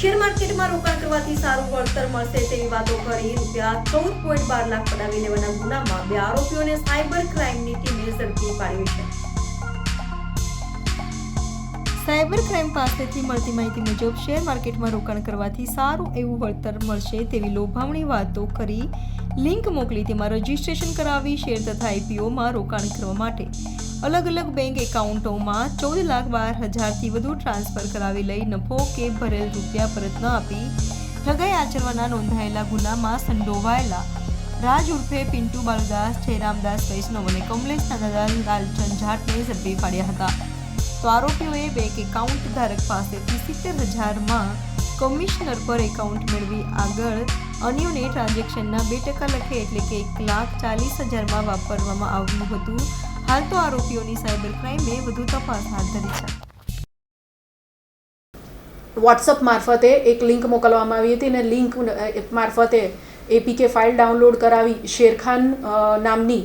Share માર્કેટમાં રોકાણ કરવાથી સારું વળતર મળશે તેવી વાતો કરી રૂપિયા ચૌદ પોઈન્ટ બાર લાખ પડાવી લેવાના ગુનામાં બે આરોપીઓને સાયબર ક્રાઇમની ટીમે ઝડપી પાડી છે. સાયબર ક્રાઇમ પાસેથી મળતી માહિતી મુજબ શેર માર્કેટમાં રોકાણ કરવાથી સારું એવું વળતર મળશે તેવી લોભામણી વાતો કરી લિંક મોકલી તેમાં રજીસ્ટ્રેશન કરાવી શેર તથા આઈપીઓમાં રોકાણ કરવા માટે. અલગ અલગ બેંક એકાઉન્ટોમાં ચૌદ લાખ બાર હજારથી વધુ ટ્રાન્સફર કરાવી લઈ નફો કે ભરેલ રૂપિયા પરત ન આપી ઠગાઈ આચરવાના નોંધાયેલા ગુનામાં સંડોવાયેલા. રાજ ઉર્ફે પિન્ટુ બાલુદાસ જયરામદાસ, વૈષ્ણવ અને કમલેશ નાદાદાસ લાલચંદ જાટને ઝડપી પાડ્યા હતા. તો આરોપીઓએ બેંક એકાઉન્ટ ધારક પાસેથી સિત્તેર હજારમાં કમિશનર પર એકાઉન્ટ મેળવી આગળ અન્યોને ટ્રાન્ઝેક્શનના બે ટકા લખે એટલે કે એક લાખ ચાલીસ હજારમાં વાપરવામાં આવ્યું હતું. હાલ તો આરોપીઓની સાયબર ક્રાઇમે વધુ તપાસ હાથ ધરી છે. વોટ્સઅપ મારફતે એક લિંક મોકલવામાં આવી હતી અને લિંક મારફતે એપીકે ફાઇલ ડાઉનલોડ કરાવી શેરખાન નામની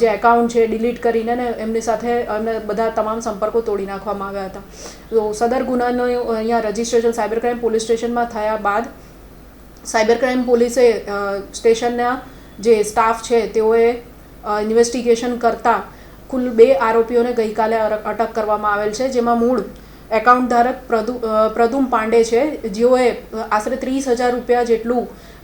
જે એકાઉન્ટ છે ડિલીટ કરીને ને એમની સાથે અને બધા તમામ સંપર્કો તોડી નાખવામાં આવ્યા હતા. તો સદર ગુનાનો અહીંયા રજિસ્ટ્રેશન સાયબર ક્રાઇમ પોલીસ સ્ટેશનમાં થયા બાદ સાયબર ક્રાઇમ પોલીસે સ્ટેશનના જે સ્ટાફ છે તેઓએ ઇન્વેસ્ટિગેશન કરતા કુલ બે આરોપીઓને ગઈકાલે અટક કરવામાં આવેલ છે, જેમાં મૂળ એકાઉન્ટ ધારક પ્રદુ પ્રદુમ પાંડે છે, જેઓએ આશરે ત્રીસ હજાર રૂપિયા જેટલું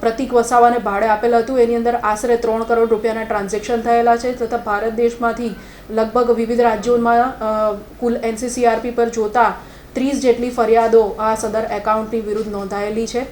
પ્રતિક વસાવાને ભાડે આપેલ હતું. એની અંદર આશરે ત્રણ કરોડ રૂપિયાના ટ્રાન્ઝેક્શન થયેલા છે તથા ભારત દેશમાંથી લગભગ વિવિધ રાજ્યોમાં કુલ એનસીસીઆરપી પર જોતા ત્રીસ જેટલી ફરિયાદો આ સદર એકાઉન્ટની વિરુદ્ધ નોંધાયેલી છે.